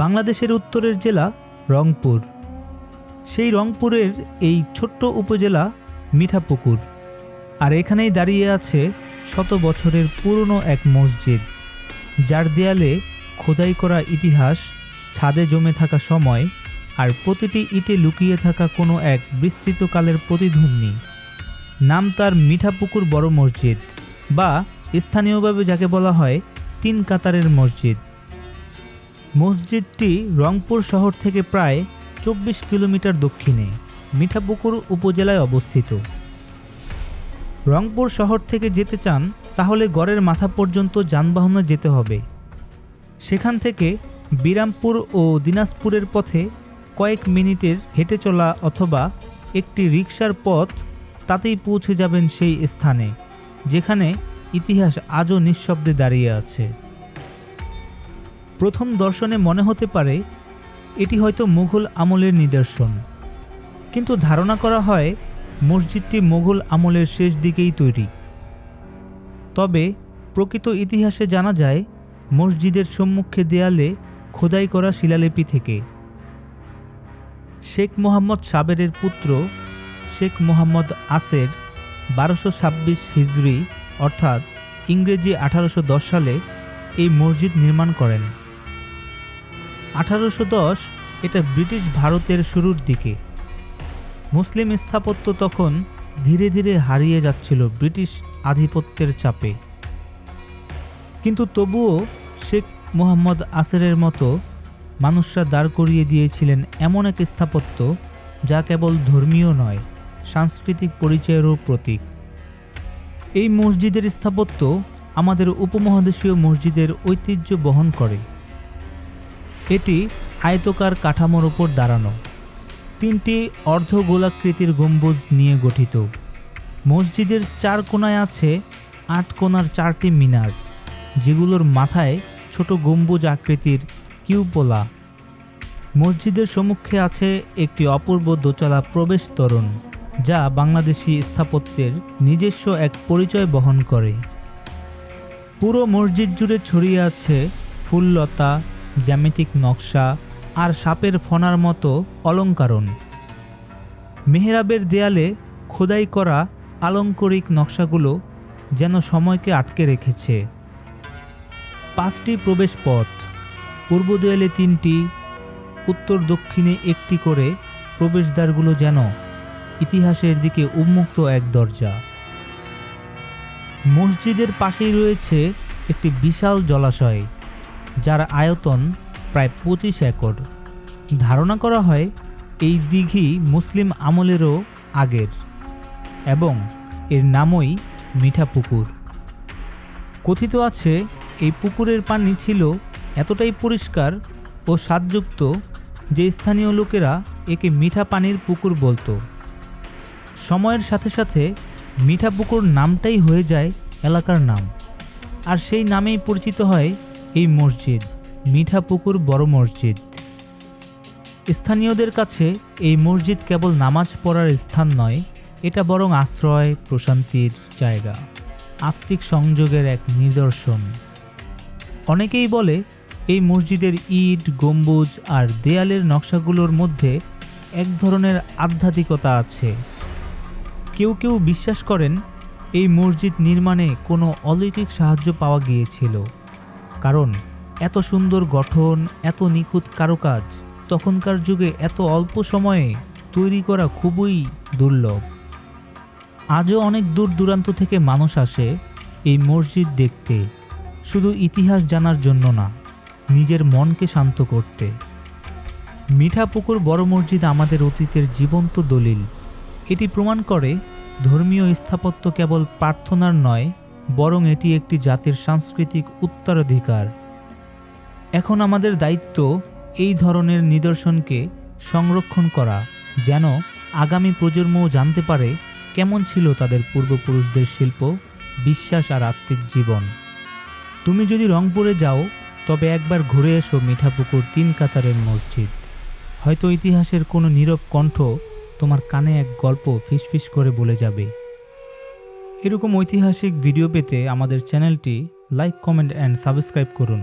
বাংলাদেশের উত্তরের জেলা রংপুর। সেই রংপুরের এই ছোট্ট উপজেলা মিঠাপুকুর। আর এখানেই দাঁড়িয়ে আছে শত বছরের পুরনো এক মসজিদ, যার দেয়ালে খোদাই করা ইতিহাস, ছাদে জমে থাকা সময় আর প্রতিটি ইটে লুকিয়ে থাকা কোনো এক বিস্তৃতকালের প্রতিধ্বনি। নাম তার মিঠাপুকুর বড় মসজিদ বা স্থানীয়ভাবে যাকে বলা হয় তিন কাতারের মসজিদ। মসজিদটি রংপুর শহর থেকে প্রায় চব্বিশ কিলোমিটার দক্ষিণে, মিঠাপুকুর উপজেলায় অবস্থিত। রংপুর শহর থেকে যেতে চান, তাহলে গড়ের মাথা পর্যন্ত যানবাহনে যেতে হবে। সেখান থেকে বিরামপুর ও দিনাজপুরের পথে কয়েক মিনিটের হেঁটে চলা অথবা একটি রিকশার পথ, তাতেই পৌঁছে যাবেন সেই স্থানে, যেখানে ইতিহাস আজও নিঃশব্দে দাঁড়িয়ে আছে। প্রথম দর্শনে মনে হতে পারে, এটি হয়তো মুঘল আমলের নিদর্শন। কিন্তু ধারণা করা হয়, মসজিদটি মুঘল আমলের শেষ দিকেই তৈরি। তবে, প্রকৃত ইতিহাসে জানা যায়, মসজিদের সম্মুখে দেয়ালে খোদাই করা শিলালিপি থেকে। শেখ মোহাম্মদ সাবেরের পুত্র, শেখ মোহাম্মদ আসের বারোশো ছাব্বিশ হিজড়ি অর্থাৎ ইংরেজি আঠারোশো দশ সালে এই মসজিদ নির্মাণ করেন। আঠারোশো দশ, এটা ব্রিটিশ ভারতের শুরুর দিকে। মুসলিম স্থাপত্য তখন ধীরে ধীরে হারিয়ে যাচ্ছিল ব্রিটিশ আধিপত্যের চাপে। কিন্তু তবুও শেখ মোহাম্মদ আসেরের মতো মানুষরা দাঁড় করিয়ে দিয়েছিলেন এমন এক স্থাপত্য যা কেবল ধর্মীয় নয়, সাংস্কৃতিক পরিচয়েরও প্রতীক। এই মসজিদের স্থাপত্য আমাদের উপমহাদেশীয় মসজিদের ঐতিহ্য বহন করে। এটি আয়তকার কাঠামোর ওপর দাঁড়ানো। তিনটি অর্ধগোলাকৃতির গম্বুজ নিয়ে গঠিত। মসজিদের চার কোণায় আছে আট কোণার চারটি মিনার, যেগুলোর মাথায় ছোট গম্বুজ আকৃতির কিউপোলা। মসজিদের সম্মুখে আছে একটি অপূর্ব দোতলা প্রবেশ তোরণ, যা বাংলাদেশি স্থাপত্যের নিজস্ব এক পরিচয় বহন করে। পুরো মসজিদ জুড়ে ছড়িয়ে আছে ফুললতা জ্যামিতিক নকশা আর সাপের ফনার মতো অলঙ্কারণ। মেহরাবের দেয়ালে খোদাই করা আলঙ্করিক নকশাগুলো যেন সময়কে আটকে রেখেছে। পাঁচটি প্রবেশ পথ পূর্ব দেয়ালে তিনটি, উত্তর দক্ষিণে একটি করে প্রবেশদ্বারগুলো যেন ইতিহাসের দিকে উন্মুক্ত এক দরজা। মসজিদের পাশেই রয়েছে একটি বিশাল জলাশয়। যার আয়তন প্রায় পঁচিশ একর। ধারণা করা হয় এই দিঘি মুসলিম আমলেরও আগের এবং এর নামই মিঠা পুকুর কথিত আছে, এই পুকুরের পানি ছিল এতটাই পরিষ্কার ও স্বাদযুক্ত যে স্থানীয় লোকেরা একে মিঠা পানির পুকুর বলতো। সময়ের সাথে সাথে মিঠা পুকুর নামটাই হয়ে যায় এলাকার নাম। আর সেই নামেই পরিচিত হয় এই মসজিদ মিঠা পুকুর বড় মসজিদ। স্থানীয়দের কাছে এই মসজিদ কেবল নামাজ পড়ার স্থান নয়, এটা বরং আশ্রয়, প্রশান্তির জায়গা, আত্মিক সংযোগের এক নিদর্শন। অনেকেই বলে, এই মসজিদের ইট, গম্বুজ আর দেয়ালের নকশাগুলোর মধ্যে এক ধরনের আধ্যাত্মিকতা আছে। কেউ কেউ বিশ্বাস করেন, এই মসজিদ নির্মাণে কোনো অলৌকিক সাহায্য পাওয়া গিয়েছিল। কারণ এত সুন্দর গঠন, এত নিখুঁত কারুকাজ, তখনকার যুগে এত অল্প সময়ে তৈরি করা খুবই দুর্লভ। আজও অনেক দূর দূরান্ত থেকে মানুষ আসে এই মসজিদ দেখতে, শুধু ইতিহাস জানার জন্য না, নিজের মনকে শান্ত করতে। মিঠাপুকুর বড় মসজিদ আমাদের অতীতের জীবন্ত দলিল। এটি প্রমাণ করে ধর্মীয় স্থাপত্য কেবল প্রার্থনার নয় বরং এটি একটি জাতির সাংস্কৃতিক উত্তরাধিকার। এখন আমাদের দায়িত্ব এই ধরনের নিদর্শনকে সংরক্ষণ করা, যেন আগামী প্রজন্মও জানতে পারে কেমন ছিল তাদের পূর্বপুরুষদের শিল্প, বিশ্বাস আর আত্মিক জীবন। তুমি যদি রংপুরে যাও, তবে একবার ঘুরে এসো মিঠাপুকুর তিন কাতারের মসজিদ। হয়তো ইতিহাসের কোনো নীরব কণ্ঠ তোমার কানে এক গল্প ফিসফিস করে বলে যাবে। এরকম ঐতিহাসিক ভিডিও পেতে আমাদের চ্যানেলটি লাইক কমেন্ট অ্যান্ড সাবস্ক্রাইব করুন।